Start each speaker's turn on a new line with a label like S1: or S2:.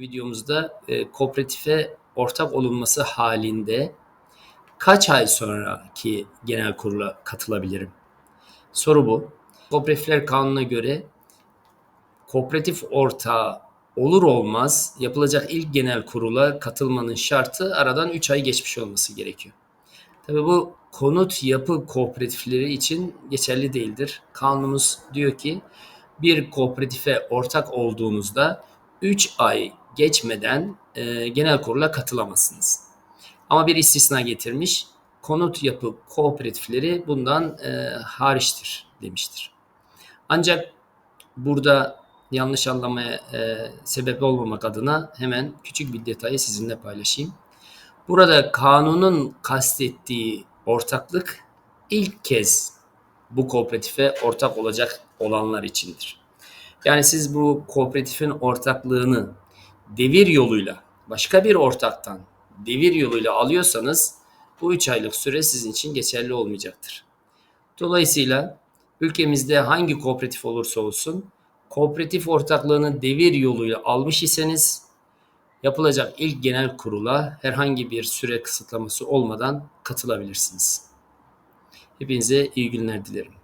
S1: videomuzda e, kooperatife ortak olunması halinde kaç ay sonraki genel kurula katılabilirim? Soru bu. Kooperatifler Kanunu'na göre kooperatif ortağı olur olmaz yapılacak ilk genel kurula katılmanın şartı aradan 3 ay geçmiş olması gerekiyor. Tabii bu konut yapı kooperatifleri için geçerli değildir. Kanunumuz diyor ki bir kooperatife ortak olduğunuzda 3 ay geçmeden e, genel kurula katılamazsınız. Ama bir istisna getirmiş. Konut yapı kooperatifleri bundan e, hariçtir demiştir. Ancak burada yanlış anlamaya e, sebep olmamak adına hemen küçük bir detayı sizinle paylaşayım. Burada kanunun kastettiği ortaklık ilk kez bu kooperatife ortak olacak olanlar içindir. Yani siz bu kooperatifin ortaklığını devir yoluyla başka bir ortaktan devir yoluyla alıyorsanız bu 3 aylık süre sizin için geçerli olmayacaktır. Dolayısıyla ülkemizde hangi kooperatif olursa olsun kooperatif ortaklığını devir yoluyla almış iseniz yapılacak ilk genel kurula herhangi bir süre kısıtlaması olmadan katılabilirsiniz. Hepinize iyi günler dilerim.